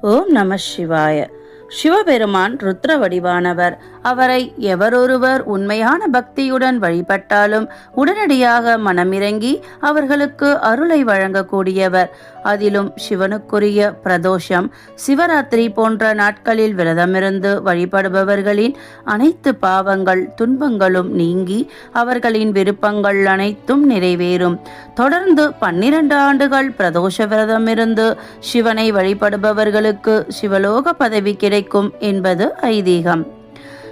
ஓம் நம சிவாய. சிவபெருமான் ருத்ர வடிவானவர். அவரை எவரொருவர் உண்மையான பக்தியுடன் வழிபட்டாலும் உடனடியாக மனமிறங்கி அவர்களுக்கு அருளை வழங்கக்கூடியவர். அதிலும் சிவனுக்குரிய பிரதோஷம் சிவராத்திரி போன்ற நாட்களில் விரதமிருந்து வழிபடுபவர்களின் அனைத்து பாவங்கள் துன்பங்களும் நீங்கி அவர்களின் விருப்பங்கள் அனைத்தும் நிறைவேறும். தொடர்ந்து பன்னிரண்டு ஆண்டுகள் பிரதோஷ விரதமிருந்து சிவனை வழிபடுபவர்களுக்கு சிவலோக பதவி கிடைக்கும் என்பது ஐதீகம்.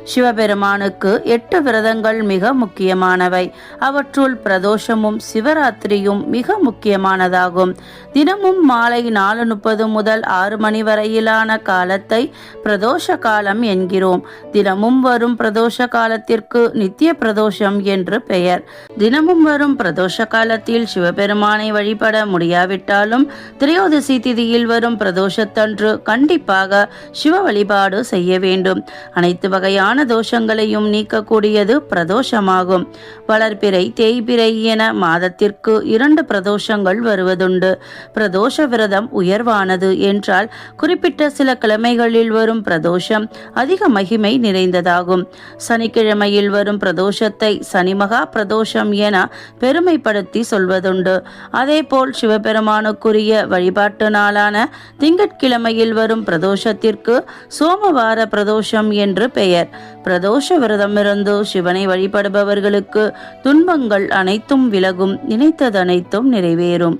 சிவபெருமானுக்கு எட்டு விரதங்கள் மிக முக்கியமானவை. அவற்றுள் பிரதோஷமும் சிவராத்திரியும் மிக முக்கியமானதாகும். தினமும் மாலை நாலு முப்பது முதல் ஆறு மணி வரையிலான காலத்தை பிரதோஷ காலம் என்கிறோம். தினமும் வரும் பிரதோஷ காலத்திற்கு நித்திய பிரதோஷம் என்று பெயர். தினமும் வரும் பிரதோஷ காலத்தில் சிவபெருமானை வழிபட முடியாவிட்டாலும் திரையோதசி திதியில் வரும் பிரதோஷத்தன்று கண்டிப்பாக சிவ வழிபாடு செய்ய வேண்டும். அனைத்து வகையான தோஷங்களையும் நீக்கக்கூடியது பிரதோஷமாகும். வளர்பிறை தேய்பிறை என மாதத்திற்கு இரண்டு பிரதோஷங்கள் வருவதுண்டு. பிரதோஷ விரதம் உயர்வானது என்றால் குறிப்பிட்ட சில கிழமைகளில் வரும் பிரதோஷம் அதிக மகிமை நிறைந்ததாகும். சனிக்கிழமையில் வரும் பிரதோஷத்தை சனிமகா பிரதோஷம் என பெருமைப்படுத்தி சொல்வதுண்டு. அதேபோல் சிவபெருமானுக்குரிய வழிபாட்டு நாளான திங்கட்கிழமையில் வரும் பிரதோஷத்திற்கு சோமவார பிரதோஷம் என்று பெயர். பிரதோஷ விரதமிருந்து சிவனை வழிபடுபவர்களுக்கு துன்பங்கள் அனைத்தும் விலகும் நினைத்ததனைத்தும் நிறைவேறும்.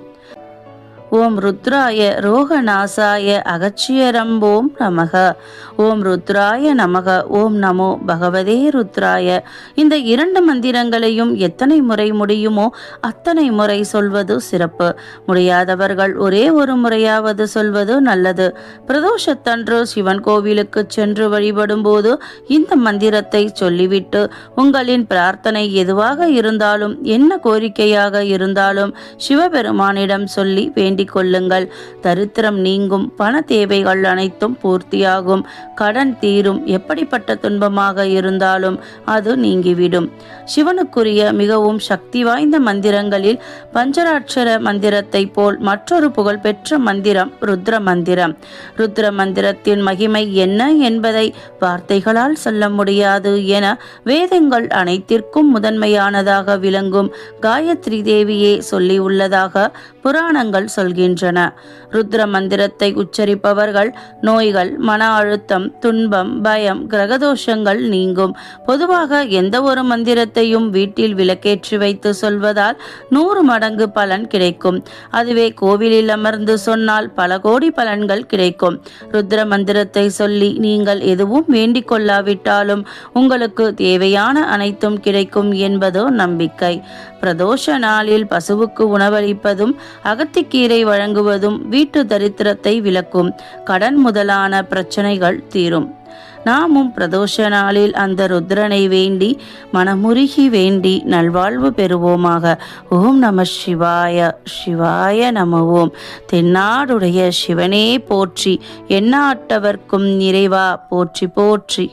ஓம் ருத்ராய ரோகநாசாய அகச்சியரம்போம் நமக. ஓம் ருத்ராய நமக. ஓம் நமோ பகவதே ருத்ராய. இந்த இரண்டு மந்திரங்களையும் எத்தனை முறை முடியுமோ அத்தனை முறை சொல்வது சிறப்பு. முடியாதவர்கள் ஒரே ஒரு முறையாவது சொல்வது நல்லது. பிரதோஷத்தன்று சிவன் கோவிலுக்கு சென்று வழிபடும் போது இந்த மந்திரத்தை சொல்லிவிட்டு உங்களின் பிரார்த்தனை எதுவாக இருந்தாலும் என்ன கோரிக்கையாக இருந்தாலும் சிவபெருமானிடம் சொல்லி வேண்டி வேண்டிக் கொள்ளுங்கள் தரித்திரம் நீங்கும் பண தேவைகள் அனைத்தும் பூர்த்தியாகும். கடன் தீரும் எப்படிப்பட்ட துன்பமாக இருந்தாலும் அது நீங்கிவிடும். சிவனுக்குரிய மிகவும் சக்தி வாய்ந்த மந்திரங்களில் பஞ்சராட்சர மந்திரத்தை போல் மற்றொரு புகழ்பெற்ற மந்திரம் ருத்ர மந்திரம். ருத்ர மந்திரத்தின் மகிமை என்ன என்பதை வார்த்தைகளால் சொல்ல முடியாது என வேதங்கள் அனைத்திற்கும் முதன்மையானதாக விளங்கும். காயத்ரி தேவியே சொல்லியுள்ளதாக புராணங்கள் சொல்கின்றன. ருத்ர மந்திரத்தை உச்சரிப்பவர்கள் நோய்கள் மன அழுத்தம் துன்பம் பயம் கிரகதோஷங்கள் நீங்கும். பொதுவாக எந்த ஒரு மந்திரத்தையும் வீட்டில் விளக்கேற்றி வைத்து சொல்வதால் நூறு மடங்கு பலன் கிடைக்கும். அதுவே கோவிலில் அமர்ந்து சொன்னால் பல கோடி பலன்கள் கிடைக்கும். ருத்ர மந்திரத்தை சொல்லி நீங்கள் எதுவும் வேண்டிக் கொள்ளாவிட்டாலும் உங்களுக்கு தேவையான அனைத்தும் கிடைக்கும் என்பதோ நம்பிக்கை. பிரதோஷ நாளில் பசுவுக்கு உணவளிப்பதும் அகத்திக்கீரை வழங்குவதும் வீட்டு தரித்திரத்தை விளக்கும் கடன் முதலான பிரச்சனைகள் தீரும். நாமும் பிரதோஷ நாளில் அந்த ருத்ரனை வேண்டி மனமுருகி வேண்டி நல்வாழ்வு பெறுவோமாக. ஓம் நம சிவாய சிவாய நம ஓம் தென்னாடுடைய சிவனே போற்றி எண்ணாட்டவர்க்கும் நிறைவா போற்றி போற்றி.